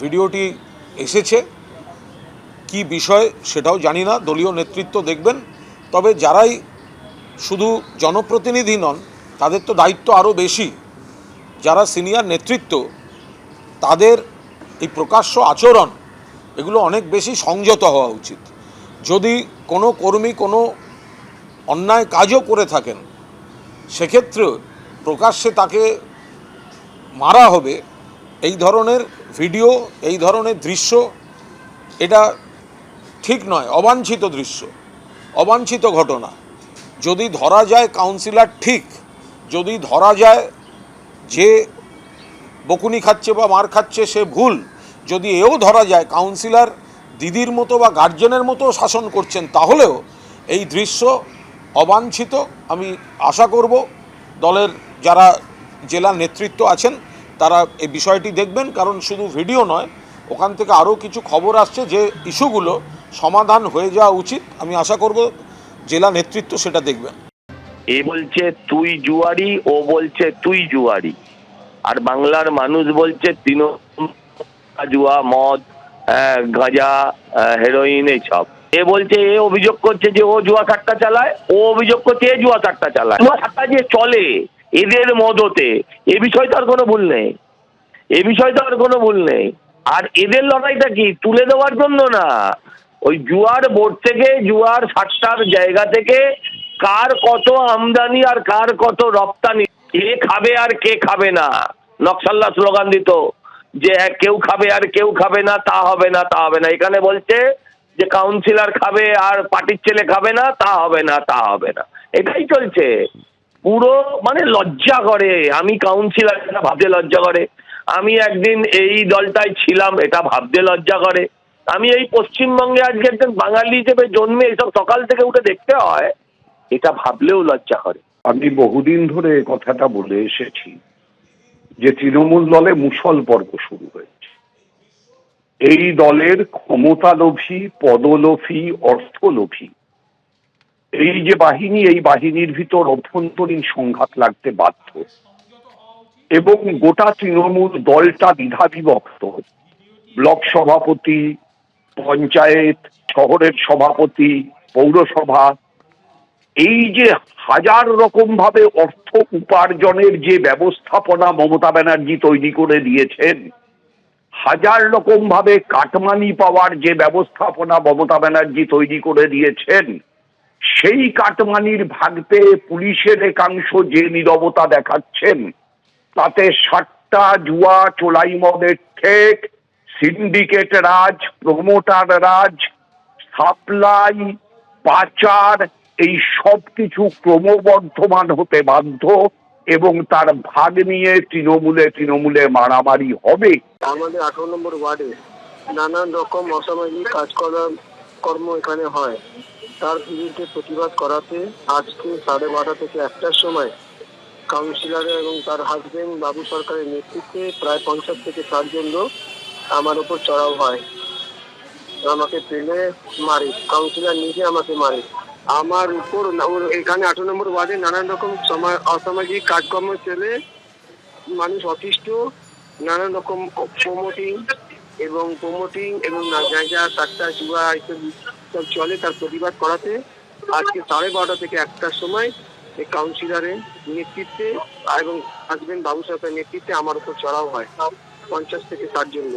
ভিডিওটি এসেছে। কি বিষয় সেটাও জানি না, দলীয় নেতৃত্ব দেখবেন। তবে যারাই শুধু জনপ্রতিনিধি নন, তাদের তো দায়িত্ব আরও বেশি। যারা সিনিয়র নেতৃত্ব, তাদের এই প্রকাশ্য আচরণ, এগুলো অনেক বেশি সংযত হওয়া উচিত। যদি কোনো কর্মী কোনো অন্যায় কাজও করে থাকেন, সেক্ষেত্রে প্রকাশ্যে তাকে মারা হবে এই ধরনের ভিডিও, এই ধরনের দৃশ্য, এটা ঠিক নয়, অবাঞ্ছিত দৃশ্য, অবাঞ্ছিত ঘটনা। যদি ধরা যায় কাউন্সিলর ঠিক, যদি ধরা যায় যে বকুনি খাচ্ছে বা মার খাচ্ছে সে ভুল, যদি এও ধরা যায় কাউন্সিলর দিদির মতো বা গার্জেনের মতো শাসন করছেন, তাহলেও এই দৃশ্য অবাঞ্ছিত। আমি আশা করব দলের যারা জেলা নেতৃত্ব আছেন তারা এই বিষয়টি দেখবেন, কারণ শুধু ভিডিও নয়, ওখান থেকে আরও কিছু খবর আসছে যে ইস্যুগুলো সমাধান হয়ে যাওয়া উচিত। আমি আশা করব জেলা নেতৃত্ব সেটা দেখবেন এ বলছে, তুই জুয়ারি, ও বলছে, তুই জুয়ারি। আর বাংলার মানুষ বলছে, তৃণমূল, জুয়া, মদ গাঁজা হেরোইন এইসব এ বলছে, এ অভিযোগ করছে যে ও জুয়া সাট্টা চালায়, ও অভিযোগ করছে, এ জুয়া সাট্টা চালায়। জুয়া সাট্টা যে চলে এদের মদতে এ বিষয়ে তো আর কোনো ভুল নেই। এ বিষয়ে তো আর কোনো ভুল নেই। আর এদের লড়াইটা কি? তুলে দেওয়ার জন্য না। ওই জুয়ার বোর্ড থেকে জুয়ার সাতটার জায়গা থেকে কার কত আমদানি আর কার কত রপ্তানি কে খাবে আর কে খাবে না। নকশাল্লা স্লোগান দিত যে হ্যাঁ, কেউ খাবে আর কেউ খাবে না তা হবে না তা হবে না। এখানে বলছে যে কাউন্সিলর খাবে আর পার্টির ছেলে খাবে না তা হবে না তা হবে না। এটাই চলছে। পুরো মানে লজ্জা করে। আমি কাউন্সিলর এটা ভাবতে লজ্জা করে। আমি একদিন এই দলটায় ছিলাম, এটা ভাবতে লজ্জা করে। আমি এই পশ্চিমবঙ্গে আজকে একজন বাঙালি হিসেবে জন্মে এসব সকাল থেকে উঠে দেখতে হয়, এটা ভাবলেও লজ্জা করে। আমি বহুদিন ধরে কথাটা বলে এসেছি যে তৃণমূল দলে মুসল পর্ব শুরু হয়েছে। এই দলের ক্ষমতালোভী, পদলোভী, অর্থলোভী এই যে বাহিনী, এই বাহিনীর ভিতর অভ্যন্তরীণ সংঘাত লাগতে বাধ্য। এবং গোটা তৃণমূল দলটা দ্বিধা বিভক্ত ব্লক সভাপতি, পঞ্চায়েত, শহরের সভাপতি, পৌরসভা, এই যে হাজার রকম ভাবে অর্থ উপার্জনের যে ব্যবস্থাপনা মমতা ব্যানার্জি তৈরি করে দিয়েছেন, হাজার রকম ভাবে কাটমানি পাওয়ার যে ব্যবস্থাপনা মমতা ব্যানার্জি তৈরি করে দিয়েছেন সেই কাটমানির ভাগ পেয়ে পুলিশের একাংশ যে নীরবতা দেখাচ্ছেন, তাতে সাতটা জুয়া চোলাই মদের ঠেক, সিন্ডিকেট রাজ, প্রমোটার রাজ, সাপ্লাই, পাচার, এই সব কিছু ক্রমবর্ধমান হতে বাধ্য এবং তার ভাগ নিয়ে তৃণমূলে তৃণমূলে মারামারি হবে। আমাদের আঠারো নম্বর ওয়ার্ডে নানান রকম অসামাজিক কাজকর্ম কর্ম এখানে হয়। তার বিরুদ্ধে প্রতিবাদ করাতে আজকে সাড়ে বারোটা থেকে একটার সময় কাউন্সিলর এবং তার হাজবেন্ড বাবু সরকারের নেতৃত্বে প্রায় পঞ্চাশ থেকে ষাটজন লোক আমার উপর চড়াও হয়। আমাকে পেলে মারে। কাউন্সিলর নিজে আমাকে মারে। আমার উপর এখানে আঠারো নম্বর ওয়ার্ডে নানান রকম সমা- অসামাজিক কাজকর্ম চলে। মানুষ অতিষ্ঠ, নানান রকম প্রমোটিং এবং প্রমোটিং এবং জায়গা চারটা জুয়া ইত্যাদি সব চলে তার প্রতিবাদ করাতে। আজকে সাড়ে বারোটা থেকে একটার সময় এই কাউন্সিলরের নেতৃত্বে এবং হাজবেন্ড বাবু সরকারের নেতৃত্বে আমার উপর চড়াও হয়। পঞ্চাশ থেকে ষাট জন লোক।